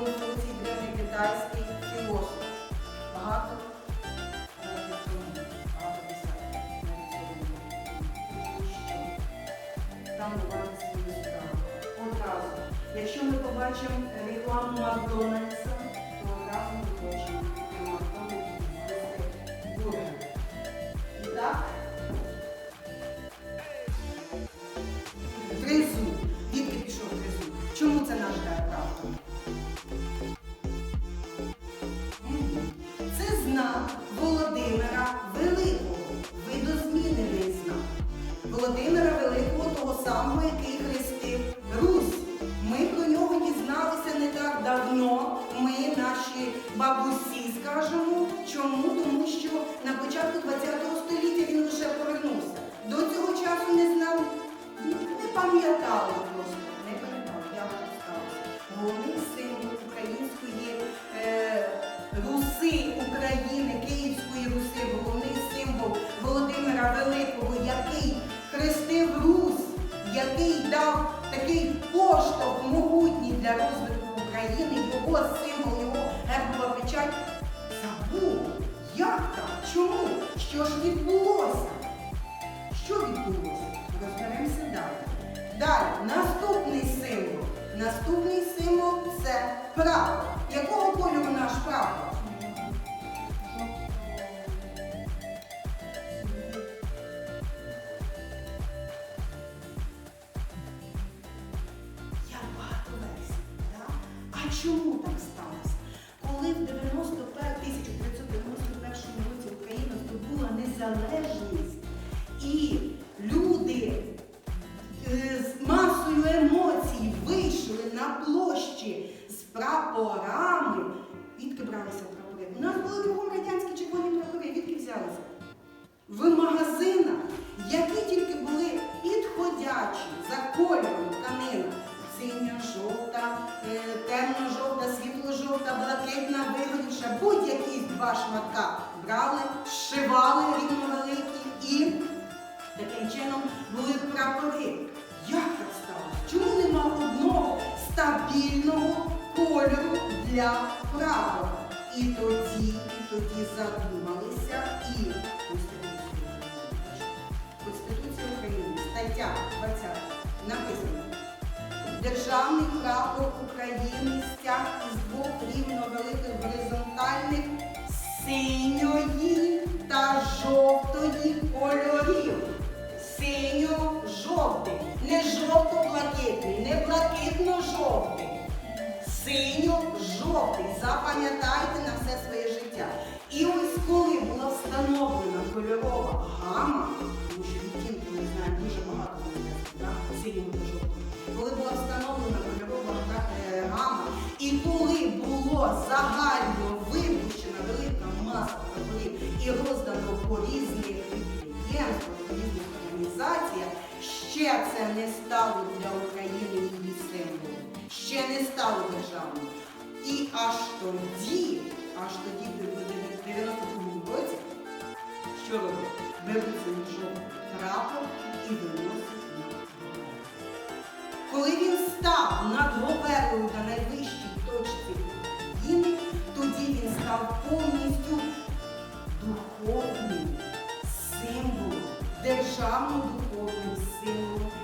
Конфуцій древньокитайський філософ. Багато тому, там свої справи. Одразу. Якщо ми побачимо рекламу Макдональдса, Не пам'ятали, як так сталося. Головний символ української е, Руси України, Київської Руси, головний символ Володимира Великого, який хрестив Русь, який дав такий поштовх могутній для розвитку України, його символ, його гербова забув. Як так? Чому? Що ж відбулося? Що відбулося? Розберемося далі. Далі, наступний символ. Наступний символ це прапор. Якого кольору наш прапор? Як багато версій. Да? А чому так сталося? Коли в 91 1991 році Україна здобула незалежність і були прапори. Як так сталося? Чому нема одного стабільного кольору для прапора? І тоді, і тоді задумалися і Конституція України, стаття 20, написано. Державний прапор України стяг із двох рівновеликих горизонтальних синьої та жовтої кольорів. Синьо-жовтий. Не жовто-блакитний, не блакитно-жовтий. Синьо-жовтий. Запам'ятайте на все своє життя. І ось коли була встановлена кольорова гама, тому що відтінків, ми знаємо, дуже багато синього та жовтого. Коли була встановлена кольорова е, гама, і коли було загально випущена велика маса і роздано по різних ще це не стало для України її символом, ще не стало державним. І аж тоді, аж тоді, в 92 році, що робить? Беруть цей жовтий прапор і виносять на Коли він став над Говерлою на найвищій точці України, тоді він став повністю духовним символом, державно-духовним символом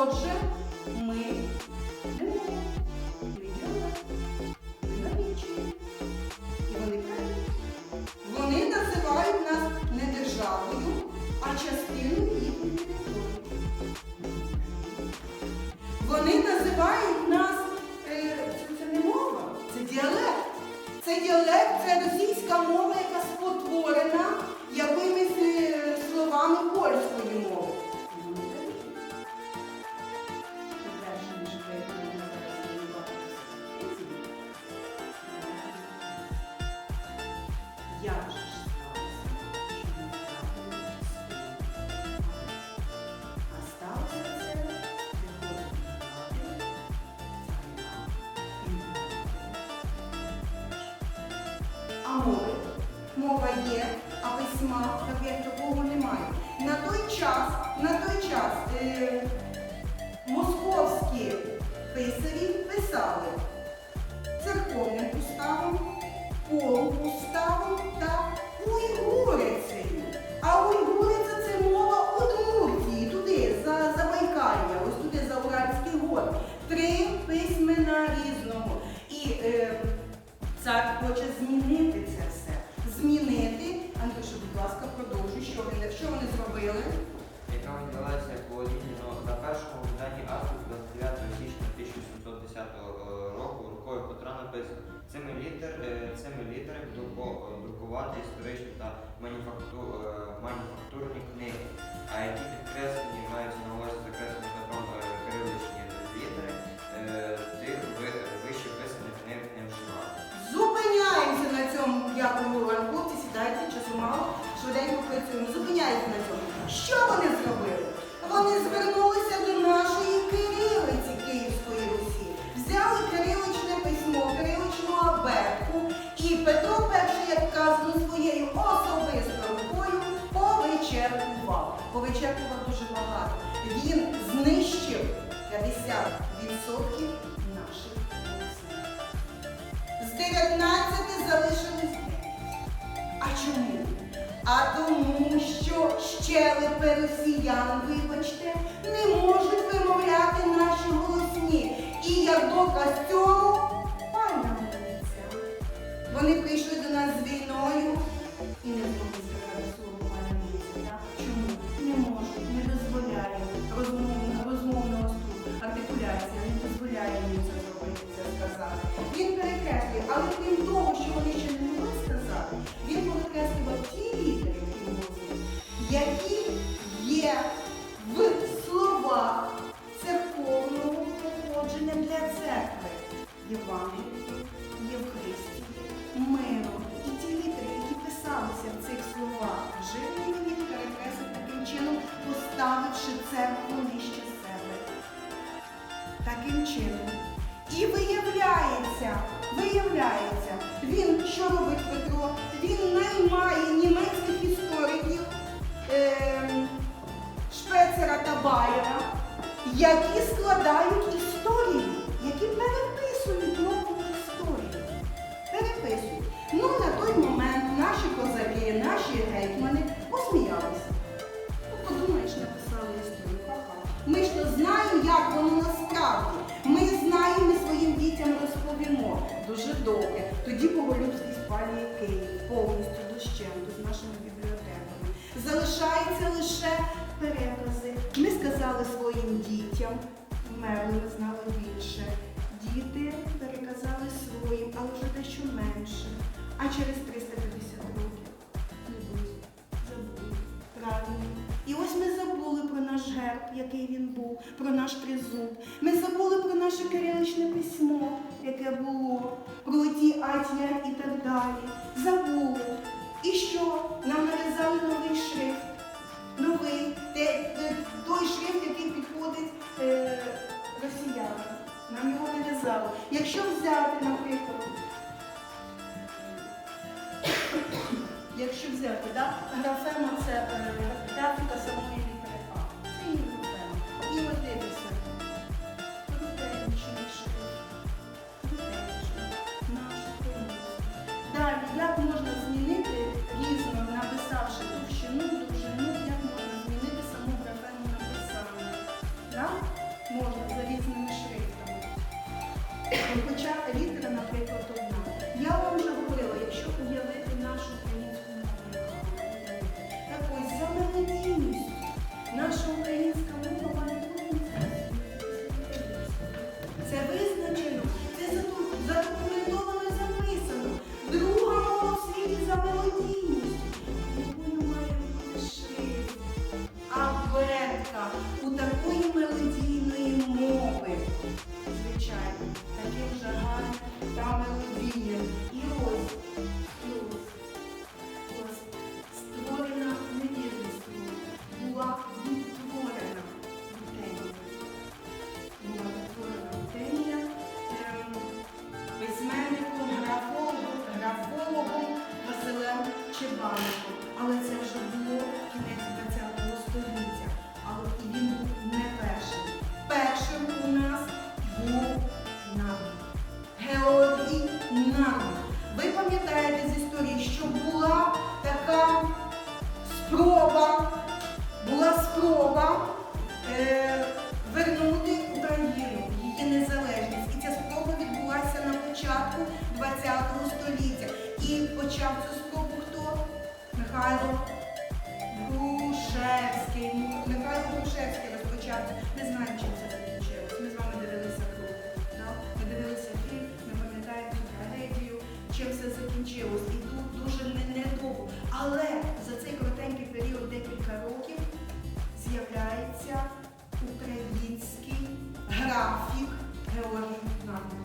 Отже, А мови? Мова є, а письма так як такого немає. На той час, на той час е, московські писарі писали церковним уставом, полууставом та уйгурицею. А уйгуриця це мова Удмуртії, туди, за Забайкалья, ось туди за Уральський гор. Три письмена різного. І е, цар хоче змінити що вони, що вони зробили. яка відбулася як володіння на першому виданні Азбуки 29 січня 1710 року рукою Петра написано цими літер, е, цими літерами друкувати історичні та мануфакту, е, мануфактурні книги, а які підкреслені маються на увазі закреслені Петром е, Кириличні літери, Що вони зробили? Вони звернулися до нашої кирилиці Київської Русі. Взяли кириличне письмо, кириличну абетку, і Петро І, як вказано своєю особистою рукою, повичерпував. Повичерпував дуже багато. Він знищив 50% наших голосів. З 19 залишились А чому? А тому, щелепи росіян, вибачте, не можуть вимовляти наші голосні. І як доказ цього пальна вулиця. Вони прийшли до нас з війною і не змогли сказати слово пальна. Так? Чому? Не можуть, не дозволяє розмовна, розмовна ось артикуляція, не дозволяє їм це зробити, це сказати. Він перекреслює, але крім того, що вони ще не могли сказати, поставивши церкву нижче себе. Таким чином. І виявляється, виявляється, він що робить Петро? Він наймає німецьких істориків ем, Шпецера та Байера, які складають історію, які переписують нову історію. Переписують. Ну, на той момент наші козаки, наші гетьмани Добре. Тоді Боголюбський спалює Київ повністю дощенту з нашими бібліотеками. Залишаються лише перекази. Ми сказали своїм дітям. померли, ми знали більше. Діти переказали своїм, але вже дещо менше. А через 350 років не забули. Правильно. І ось ми забули про наш герб, який він був, про наш тризуб. Ми забули про наше кириличне письмо, яке було, про ті атія і так далі. Забули. І що? Нам нав'язали новий шрифт. Новий, той шрифт, який підходить е, росіянам. Нам його нав'язали. Якщо взяти, наприклад, якщо взяти, да, графема це е, графіка самої літери А. Це і графема. І от таким же гарним та мелодійним. І ось, І почав цю спробу хто? Михайло Грушевський. Михайло Грушевський розпочав. Не знаємо, чим це закінчилось. Ми з вами дивилися кров. Да? Ми дивилися фільм, ми пам'ятаємо трагедію, чим все закінчилось. І тут дуже не- недовго. Але за цей коротенький період, декілька років, з'являється український графік Георгій Навик.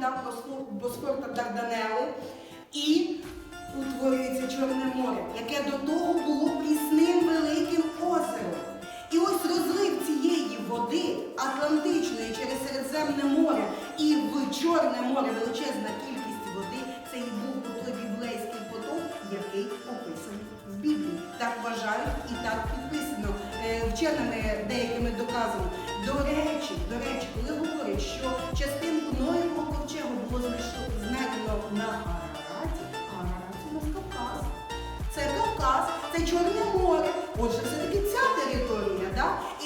та Боспорта Дарданели і утворюється Чорне море, яке до того було пісним великим озером. І ось розлив цієї води Атлантичної через Середземне море і в Чорне море величезна кількість води це і був той біблейський поток, який описаний в Біблії. Так вважають і так підписано е, вченими деякими доказами. До речі, до речі, коли говорять, що частина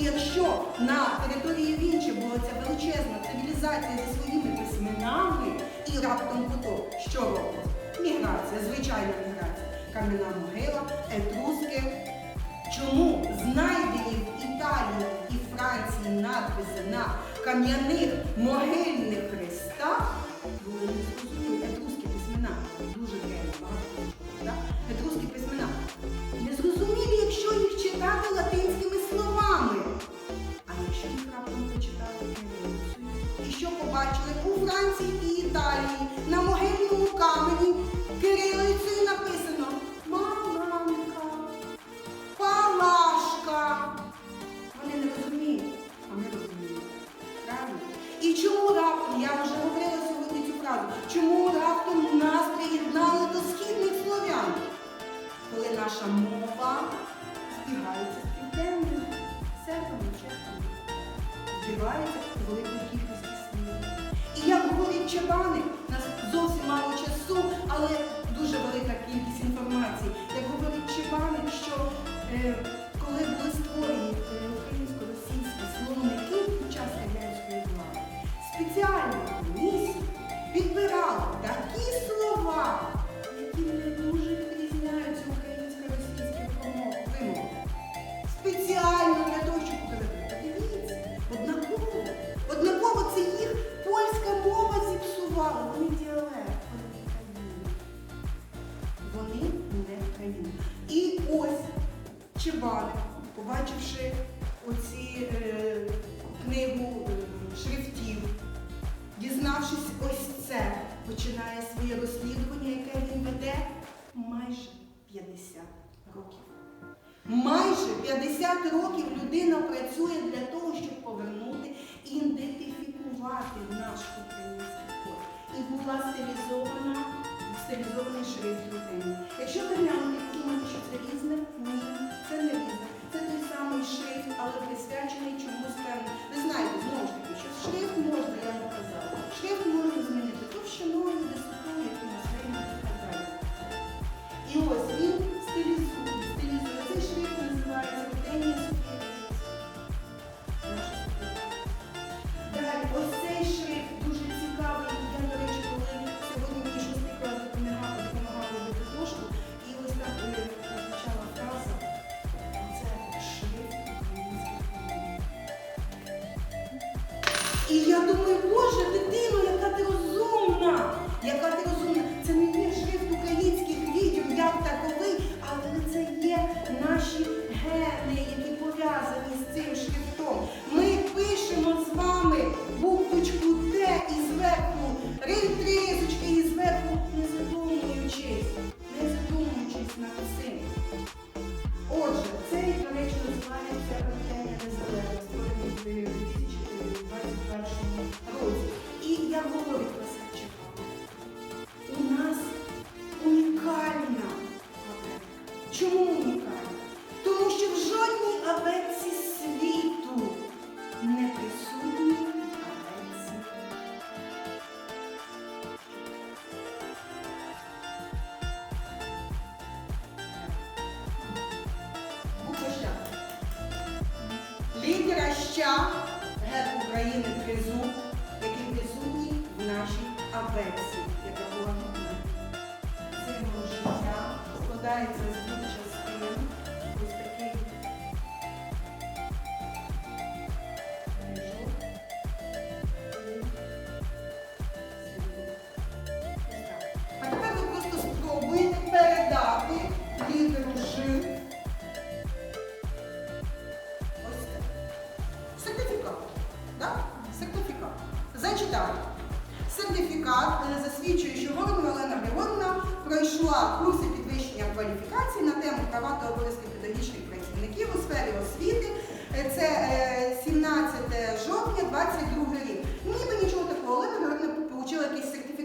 І якщо на території Вінчі була ця величезна цивілізація зі своїми письменами і раптом куток, що робить? міграція, звичайна міграція, кам'яна могила, етруски. Чому знайдені в Італії і Франції надписи на кам'яних могильних хрестах були не етруски письмена? побачили у Франції і Італії. На могилі worship плаща герб України призу, який присутній в нашій афекції.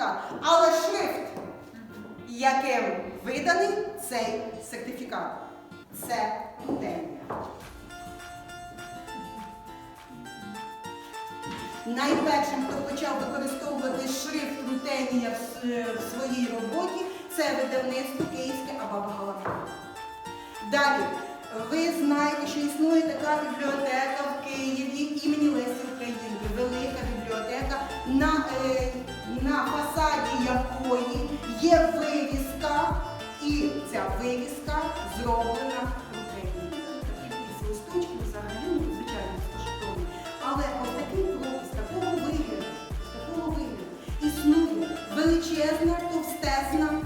сертифікат. Але шрифт, яким виданий цей сертифікат, це темня. Найпершим, хто почав використовувати шрифт рутенія в, в своїй роботі, це видавництво Київське Абаба Галактика. Далі, ви знаєте, що існує така бібліотека в Києві імені Лесі України, велика бібліотека на е, на фасаді якої є вивіска, і ця вивіска зроблена в Україні. Такі листочки взагалі, ну, звичайно, стошкові. Але ось такий пропуск, такого вигляду, такого вигляду існує величезна, товстезна.